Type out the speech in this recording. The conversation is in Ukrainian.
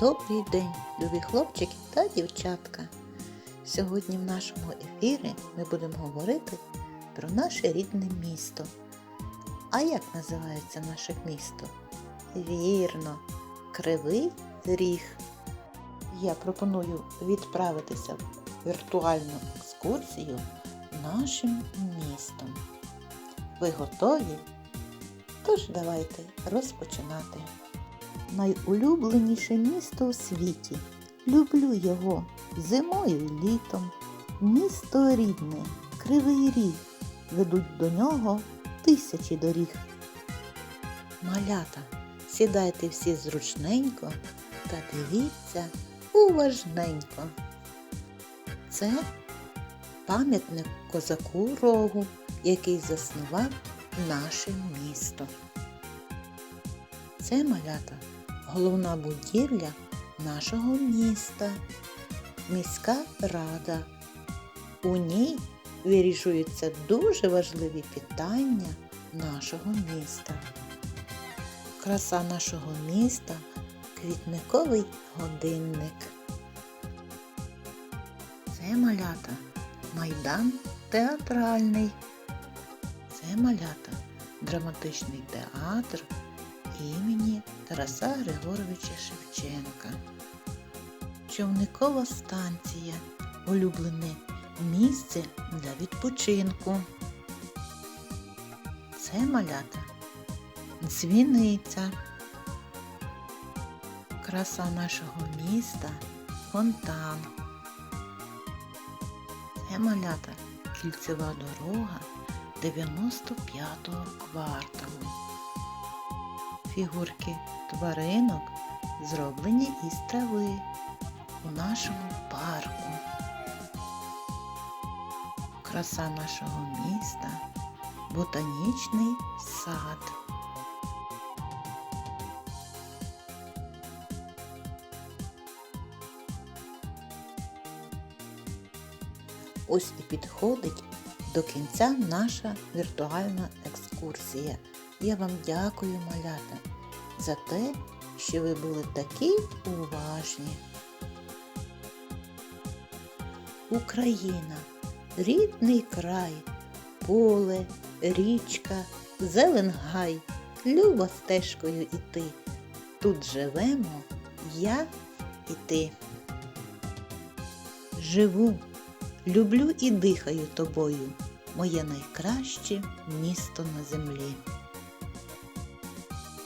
Добрий день, любі хлопчики та дівчатка. Сьогодні в нашому ефірі ми будемо говорити про наше рідне місто. А як називається наше місто? Вірно, Кривий Ріг. Я пропоную відправитися в віртуальну екскурсію нашим містом. Ви готові? Тож давайте розпочинати. Найулюбленіше місто у світі. Люблю його зимою і літом. Місто рідне, кривий ріг. Ведуть до нього тисячі доріг. Малята, сідайте всі зручненько та дивіться уважненько. Це пам'ятник козаку рогу, який заснував наше місто. Це малята головна будівля нашого міста, міська рада. У ній вирішуються дуже важливі питання нашого міста. Краса нашого міста квітниковий годинник. Це малята майдан театральний. Це малята драматичний театр імені Тараса Григоровича Шевченка. Човникова станція улюблене місце для відпочинку. Це малята дзвіниця. Краса нашого міста фонтан. Це малята кільцева дорога 95-го кварталу. Фігурки тваринок зроблені із трави у нашому парку. Краса нашого міста ботанічний сад. Ось і підходить до кінця наша віртуальна екскурсія. Я вам дякую, малята, за те, що ви були такі уважні. Україна, рідний край, поле, річка, зелен гай, любо стежкою іти. Тут живемо я і ти. Живу, люблю і дихаю тобою, моє найкраще місто на землі.